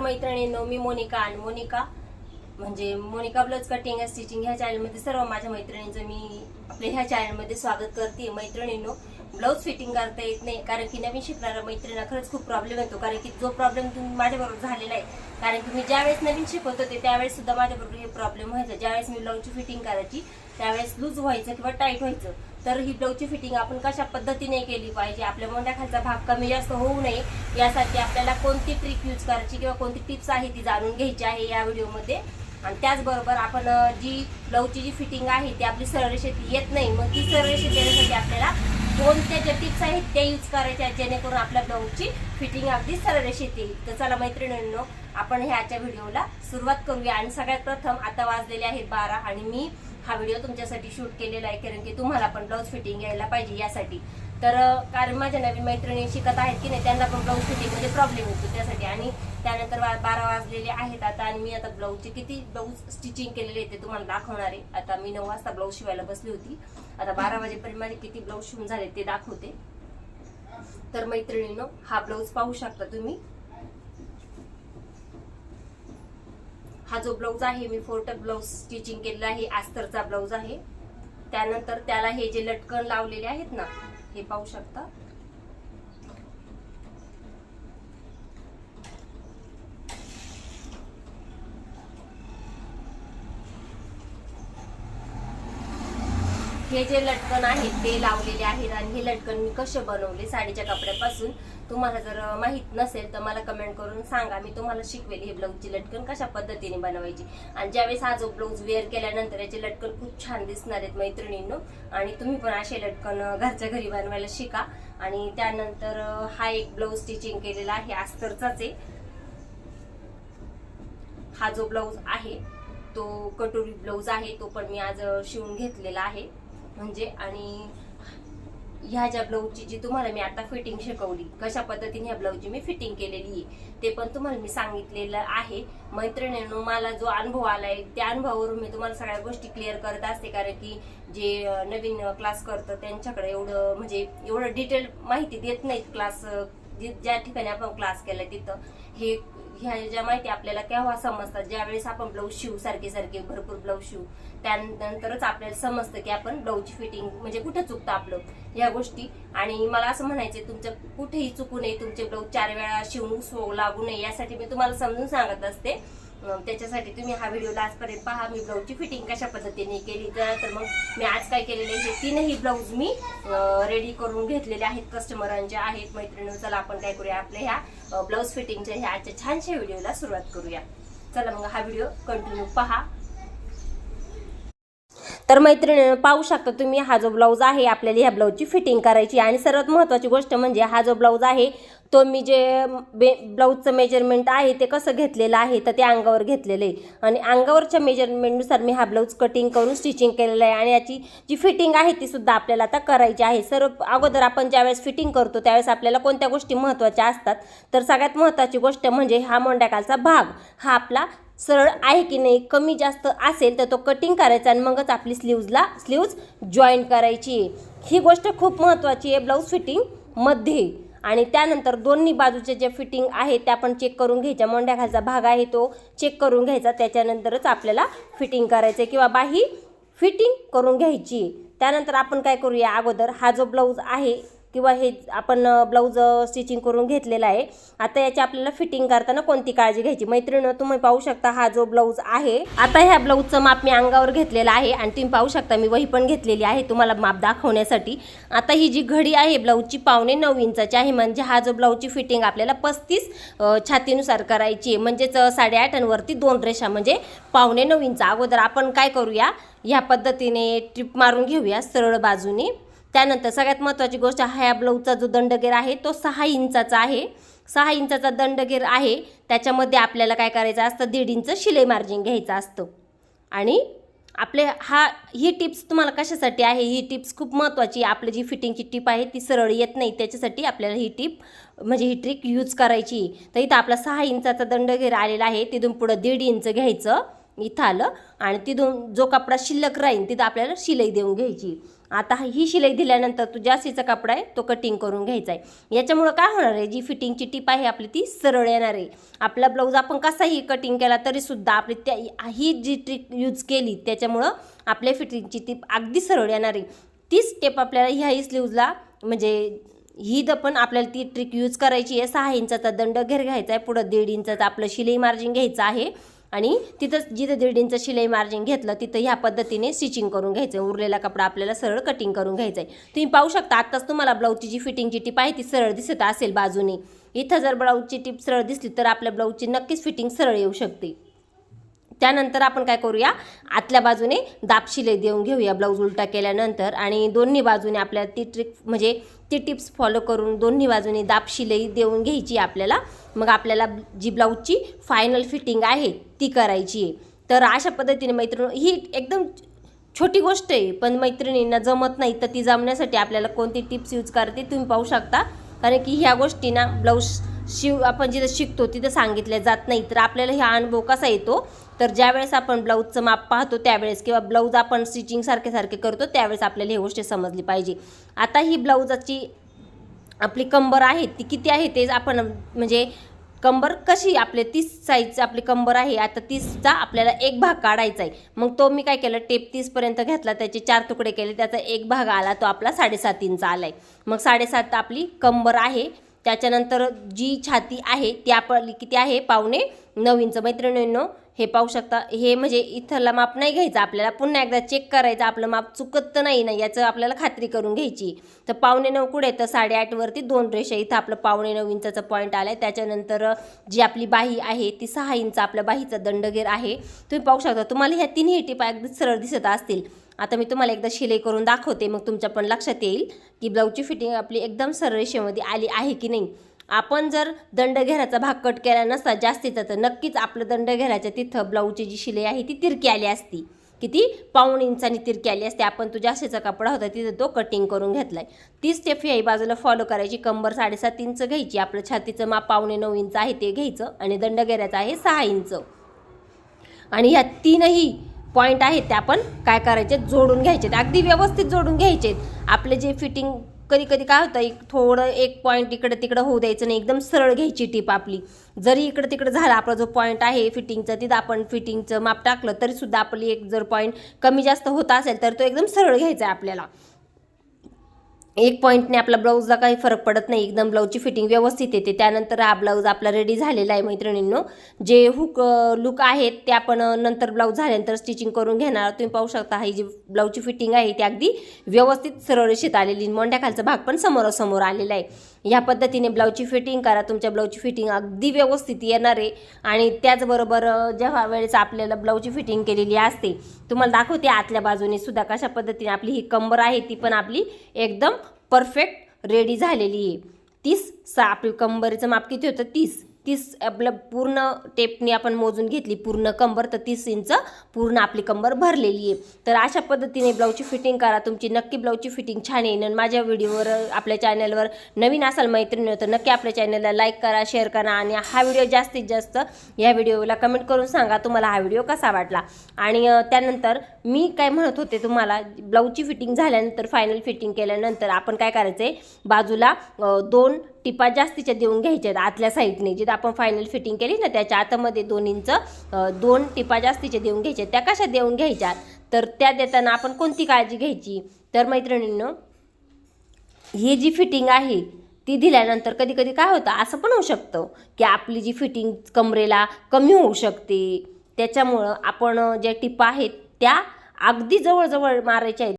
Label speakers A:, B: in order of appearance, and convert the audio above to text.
A: मैत्रिणींनो मी मोनिका आणि मोनिका म्हणजे मोनिका ब्लाउज कटिंग स्टिचिंग ह्या चॅनलमध्ये सर्व माझ्या मैत्रिणींचं मी आपल्या ह्या चॅनलमध्ये स्वागत करते. मैत्रिणींनो ब्लाऊज फिटिंग करता येत नाही. कारण की नवीन शिकणाऱ्या मैत्रिणींना खरंच खूप प्रॉब्लेम येतो. कारण की जो प्रॉब्लेम तुम्ही माझ्याबरोबर झालेला आहे कारण की मी ज्यावेळेस नवीन शिकवत होते त्यावेळेस सुद्धा माझ्याबरोबर हे प्रॉब्लेम व्हायचा. ज्यावेळेस मी ब्लाऊजची फिटिंग करायची त्यावेळेस लूज व्हायचं किंवा टाईट व्हायचं. तर ही ब्लाऊजची फिटिंग आपण कशा पद्धतीने केली पाहिजे? आपल्या मोंड्याखालचा भाग कमी जास्त होऊ नये यासाठी आपल्याला कोणती ट्रिक यूज करायची किंवा कोणती टिप्स आहे ती जाणून घ्यायची आहे या व्हिडिओमध्ये. आणि त्याचबरोबर आपण जी ब्लाऊजची जी फिटिंग आहे ती आपली सरळ रेषेत येत नाही. मग ती सरळ रेषेत येण्यासाठी आपल्याला कोणत्या ज्या टिप्स आहेत त्या यूज करायच्या जेणेकरून आपल्या ब्लाऊजची फिटिंग अगदी सरळ रेषेत येईल तर चला मैत्रिणींनो आपण ह्याच्या व्हिडिओला सुरुवात करूया. आणि सगळ्यात प्रथम आता वाजलेले आहेत बारा आणि मी हा व्हिडिओ तुमच्यासाठी शूट केलेला आहे कारण की तुम्हाला पण ब्लाऊज फिटिंग यायला पाहिजे यासाठी. तर कारण माझ्या नवीन मैत्रिणी शिकत आहेत की नाही त्यांना पण ब्लाऊज फिटिंग म्हणजे प्रॉब्लेम होतो त्यासाठी. आणि त्यानंतर वा- बारा वाजलेले आहेत आता आणि मी आता ब्लाऊजचे किती ब्लाऊज स्टिचिंग केलेले आहेत ते तुम्हाला दाखवणार आहे. आता मी नऊ वाजता ब्लाऊज शिवायला बसली होती. आता बारा वाजेपर्यंत माझे किती ब्लाऊज शिवून झाले ते दाखवते. तर मैत्रिणीनो हा ब्लाऊज पाहू शकता तुम्ही. हा जो ब्लाऊज आहे मी फोर्टक ब्लाऊज स्टिचिंग केलेला आहे आस्तरचा ब्लाऊज आहे. त्यानंतर त्याला हे जे लटकन लावलेले आहेत ना हे पाहू शकता. हे जे लटकन आहेत ते लावलेले आहेत आणि हे लटकन मी कसे बनवले साडीच्या कपड्यापासून तुम्हाला जर माहीत नसेल तर मला कमेंट करून सांगा. मी तुम्हाला शिकवेल हे ब्लाऊजची लटकन कशा पद्धतीने बनवायची. आणि ज्यावेळेस हा जो ब्लाऊज वेअर केल्यानंतर याचे लटकन खूप छान दिसणार आहेत मैत्रिणींनो. आणि तुम्ही पण असे लटकन घरच्या घरी बनवायला शिका. आणि त्यानंतर हा एक ब्लाऊज स्टिचिंग केलेला आहे अस्तरचाच आहे. हा जो ब्लाऊज आहे तो कटोरी ब्लाऊज आहे तो पण मी आज शिवून घेतलेला आहे. म्हणजे आणि ह्या ज्या ब्लाऊजची जी तुम्हाला मी आता फिटिंग शिकवली कशा पद्धतीने ह्या ब्लाऊजची मी फिटिंग केलेली आहे ते पण तुम्हाला मी सांगितलेलं आहे. मैत्रिणींनो मला जो अनुभव आलाय त्या अनुभवावरून मी तुम्हाला सगळ्या गोष्टी क्लिअर करत असते कारण की जे नवीन क्लास करतं त्यांच्याकडे एवढं म्हणजे एवढं डिटेल माहिती देत नाहीत क्लास ज्या ठिकाणी आपण क्लास केला तिथं. हे ह्या ज्या माहिती आपल्याला केव्हा समजतात ज्या वेळेस आपण ब्लाऊज शिवू सारखे सारखे भरपूर ब्लाऊज शिवू त्यानंतरच आपल्याला समजतं की आपण ब्लाऊजची फिटिंग म्हणजे कुठं चुकतं आपलं ह्या गोष्टी. आणि मला असं म्हणायचं तुमचं कुठेही चुकू नये तुमचे ब्लाऊज चार वेळा शिवून सो लागू नये यासाठी मी तुम्हाला समजून सांगत असते. त्याच्यासाठी तुम्ही हा व्हिडिओ आजपर्यंत पहा. मी ब्लाऊजची फिटिंग कशा पद्धतीने केली तर मग मी आज काय केलेले हे तीनही ब्लाऊज मी रेडी करून घेतलेले आहेत कस्टमरांचे आहेत मैत्रिणी. चला आपण काय करूया आपल्या ह्या ब्लाऊज फिटिंगच्या ह्या आजच्या छानशा व्हिडिओला सुरुवात करूया. चला मग हा व्हिडिओ कंटिन्यू पहा. तर मैत्रिणी पाहू शकता तुम्ही हा जो ब्लाऊज आहे आपल्याला ह्या ब्लाऊजची फिटिंग करायची आणि सर्वात महत्त्वाची गोष्ट म्हणजे हा जो ब्लाऊज आहे तो मी जे बे ब्लाऊजचं मेजरमेंट आहे ते कसं घेतलेलं आहे तर ते अंगावर घेतलेलं आहे. आणि अंगावरच्या मेजरमेंटनुसार मी हा ब्लाऊज कटिंग करून स्टिचिंग केलेलं आहे. आणि याची जी फिटिंग आहे ती सुद्धा आपल्याला आता करायची आहे. सर्व अगोदर आपण ज्यावेळेस फिटिंग करतो त्यावेळेस आपल्याला कोणत्या गोष्टी महत्त्वाच्या असतात? तर सगळ्यात महत्त्वाची गोष्ट म्हणजे हा मोंड्याकालचा भाग. हा आपला सरळ आहे की नाही कमी जास्त असेल तर तो कटिंग करायचा आणि मगच आपली स्लीव्जला स्लीव्ज जॉईन करायची. आहे. ही गोष्ट खूप महत्त्वाची आहे ब्लाऊज फिटिंगमध्ये आणि त्यानंतर दोन्ही बाजूचे जे फिटिंग आहे त्या आपण चेक करून घ्यायच्या. मोंड्याखालचा भाग आहे तो चेक करून घ्यायचा. त्याच्यानंतरच आपल्याला फिटिंग करायचं किंवा बाही फिटिंग करून घ्यायची. त्यानंतर आपण काय करूया? अगोदर हा जो ब्लाऊज आहे किंवा हे आपण ब्लाऊज स्टिचिंग करून घेतलेला आहे. आता याची आपल्याला फिटिंग करताना कोणती काळजी घ्यायची? मैत्रिणं तुम्ही पाहू शकता हा जो ब्लाऊज आहे. आता ह्या ब्लाऊजचं माप मी अंगावर घेतलेलं आहे आणि तुम्ही पाहू शकता मी वही पण घेतलेली आहे तुम्हाला माप दाखवण्यासाठी. आता ही जी घडी आहे ब्लाऊजची पावणे नऊ इंचाची आहे. म्हणजे हा जो ब्लाऊजची फिटिंग आपल्याला पस्तीस छातीनुसार करायची आहे. म्हणजेच साडेआठ आणि वरती दोन रेषा म्हणजे पावणे नऊ इंच. अगोदर आपण काय करूया? ह्या पद्धतीने ट्रिप मारून घेऊया सरळ बाजूने. त्यानंतर सगळ्यात महत्त्वाची गोष्ट ह्या ब्लाऊजचा जो दंडगेर आहे तो सहा इंचाचा आहे. सहा इंचाचा दंडगेर आहे. त्याच्यामध्ये आपल्याला काय करायचं असतं? दीड इंच शिलाई मार्जिन घ्यायचं असतं. आणि आपले हा ही टिप्स तुम्हाला कशासाठी आहे? ही टिप्स खूप महत्त्वाची आहे. आपली जी फिटिंगची टिप आहे ती सरळ येत नाही. त्याच्यासाठी आपल्याला ही टिप म्हणजे ही ट्रिक यूज करायची तर इथं आपला सहा इंचाचा दंडगेर आलेला आहे. तिथून पुढं दीड इंच घ्यायचं. इथं आलं आणि तिथून जो कपडा शिल्लक राहील तिथं आपल्याला शिलाई देऊन घ्यायची. आता ही शिलाई दिल्यानंतर तो जास्तीचा कपडा आहे तो कटिंग करून घ्यायचा आहे. याच्यामुळं काय होणार आहे? जी फिटिंगची टीप आहे आपली ती सरळ येणार आहे. आपला ब्लाऊज आपण कसाही कटिंग केला तरीसुद्धा आपली त्या ही जी ट्रिक यूज केली त्याच्यामुळं आपल्या फिटिंगची टीप अगदी सरळ येणार आहे. तीच टेप आपल्याला ह्याही स्लीवजला म्हणजे ही तर पण आपल्याला ती ट्रिक यूज करायची आहे. सहा इंचाचा दंड घेर घ्यायचा आहे पुढं दीड इंचाचं आपलं शिलाई मार्जिन घ्यायचं आहे. आणि तिथं जिथं दीड इंच शिलाई मार्जिन घेतलं तिथं ह्या पद्धतीने स्टिचिंग करून घ्यायचं आहे उरलेला कपडा आपल्याला सरळ कटिंग करून घ्यायचा आहे तुम्ही पाहू शकता आत्ताच तुम्हाला ब्लाऊजची जी फिटिंगची टीप आहे ती सरळ दिसत असेल बाजूने. इथं जर ब्लाऊजची टीप सरळ दिसली तर आपल्या ब्लाऊजची नक्कीच फिटिंग सरळ येऊ शकते. त्यानंतर आपण काय करूया? आतल्या बाजूने दाब शिलाई देऊन घेऊया ब्लाऊज उलटा केल्यानंतर. आणि दोन्ही बाजूने आपल्याला ती ट्रिक म्हणजे ती टिप्स फॉलो करून दोन्ही बाजूने दाब शिलाई देऊन घ्यायची आपल्याला. मग आपल्याला जी ब्लाऊजची फायनल फिटिंग आहे ती करायची आहे. तर अशा पद्धतीने मैत्रिणी ही एकदम छोटी गोष्ट आहे पण मैत्रिणींना जमत नाही तर ती जमण्यासाठी आपल्याला कोणती टिप्स यूज करते तुम्ही पाहू शकता. कारण की ह्या गोष्टींना ब्लाऊज शिव आपण जिथं शिकतो तिथं सांगितल्या जात नाही. तर आपल्याला हा अनुभव कसा येतो? तर ज्यावेळेस आपण ब्लाऊजचं माप पाहतो त्यावेळेस किंवा ब्लाऊज आपण स्टिचिंग सारखे सारखे करतो त्यावेळेस आपल्याला ही गोष्ट समजली पाहिजे. आता ही ब्लाऊजाची आपली कंबर आहे ती किती आहे ते आपण म्हणजे कंबर कशी आपले तीस साईजचं आपली कंबर आहे आता तीसचा आपल्याला एक भाग काढायचा आहे. मग तो मी काय केलं टेप तीसपर्यंत घेतला त्याचे चार तुकडे केले त्याचा एक भाग आला तो आपला साडेसात इंच आला आहे मग साडेसात आपली कंबर आहे त्याच्यानंतर जी छाती आहे ती आपली किती आहे? पावणे नऊ इंच. मैत्रिणींनो हे पाहू शकता. हे म्हणजे इथला माप नाही घ्यायचं. आपल्याला पुन्हा एकदा चेक करायचं. आपलं माप चुकत तर नाही ना याचं आपल्याला खात्री करून घ्यायची. तर पावणे नऊ कुठे तर साडेआठवरती दोन रेषा इथं आपलं पावणे नऊ इंचाचा पॉईंट आला आहे त्याच्यानंतर जी आपली बाही आहे ती सहा इंच. आपल्या बाहीचा दंडगेर आहे. तुम्ही पाहू शकता. तुम्हाला ह्या तिन्ही टिपा अगदी सरळ दिसत असतील. आता मी तुम्हाला एकदा शिलाई करून दाखवते मग तुमच्या पण लक्षात येईल की ब्लाऊजची फिटिंग आपली एकदम सरळ रेषेमध्ये आली आहे की नाही. आपण जर दंड घेराचा भाग कट केला नसता जास्तीचा तर नक्कीच आपलं दंड घेराच्या तिथं ब्लाऊजची जी शिलाई आहे ती तिरकी आली असती. किती? पाऊण इंचानी तिरकी आली असते. आपण तो जास्तीचा कपडा होता तिथं तो कटिंग करून घेतलाय. ती स्टेप ही बाजूला फॉलो करायची कंबर साडेसात इंच घ्यायची आपलं छातीचं माप पावणे नऊ इंच आहे ते घ्यायचं आणि दंड आहे सहा इंच. आणि ह्या तीनही पॉईंट आहेत ते आपण काय करायचे? जोडून घ्यायचे. अगदी व्यवस्थित जोडून घ्यायचे. आपले जे फिटिंग कधी कधी काय होतं एक थोडं एक पॉईंट इकडं तिकडं होऊ द्यायचं नाही. एकदम सरळ घ्यायची टीप आपली. जरी इकडं तिकडं झाला आपला जो पॉईंट आहे फिटिंगचा तिथं आपण फिटिंगचं माप टाकलं तरीसुद्धा आपली एक जर पॉईंट कमी जास्त होत असेल तर तो एकदम सरळ घ्यायचा आहे आपल्याला. एक पॉईंटने आपला ब्लाऊजला काही फरक पडत नाही. एकदम ब्लाऊजची फिटिंग व्यवस्थित येते. त्यानंतर हा ब्लाऊज आपला रेडी झालेला आहे मैत्रिणींनो. जे हुक लुक आहेत ते आपण नंतर ब्लाऊज झाल्यानंतर स्टिचिंग करून घेणार तुम्ही पाहू शकता ही जी ब्लाऊजची फिटिंग आहे ती अगदी व्यवस्थित सरळ रेषेत आलेली मोंड्याखालचा भाग पण समोरासमोर आलेला आहे. ह्या पद्धतीने ब्लाऊजची फिटिंग करा. तुमच्या ब्लाऊजची फिटिंग अगदी व्यवस्थित येणार आहे. आणि त्याचबरोबर जेव्हा वेळेस आपल्याला ब्लाऊजची फिटिंग केलेली असते तुम्हाला दाखवते आतल्या बाजूने सुद्धा कशा पद्धतीने आपली ही कंबर आहे ती पण आपली एकदम परफेक्ट रेडी झालेली आहे. तीस सा आपली कंबरचं माप किती होतं? तीस. तीस आपलं पूर्ण टेपनी आपण मोजून घेतली पूर्ण कंबर तर तीस इंच पूर्ण आपली कंबर भरलेली आहे. तर अशा पद्धतीने ब्लाऊजची फिटिंग करा तुमची नक्की ब्लाऊजची फिटिंग छान येईल आणि माझ्या व्हिडिओवर आपल्या चॅनलवर नवीन असाल मैत्रिणी तर नक्की आपल्या चॅनलला लाईक करा शेअर करा. आणि हा व्हिडिओ जास्तीत जास्त या व्हिडिओला कमेंट करून सांगा तुम्हाला हा व्हिडिओ कसा वाटला. आणि त्यानंतर मी काय म्हणत होते तुम्हाला ब्लाऊजची फिटिंग झाल्यानंतर फायनल फिटिंग केल्यानंतर आपण काय करायचं आहे बाजूला दोन टिपा जास्तीच्या देऊन घ्यायच्या आहेत आतल्या साईडने जिथं आपण फायनल फिटिंग केली ना त्याच्या आतमध्ये दोन इंच दोन टिपा जास्तीच्या देऊन घ्यायच्या त्या कशा देऊन घ्यायच्या तर त्या देताना आपण कोणती काळजी घ्यायची? तर मैत्रिणींनो ही जी फिटिंग आहे ती दिल्यानंतर कधी कधी काय होतं असं पण होऊ शकतं की आपली जी फिटिंग कमरेला कमी होऊ शकते. त्याच्यामुळं आपण ज्या टिपा आहेत त्या अगदी जवळजवळ मारायच्या आहेत.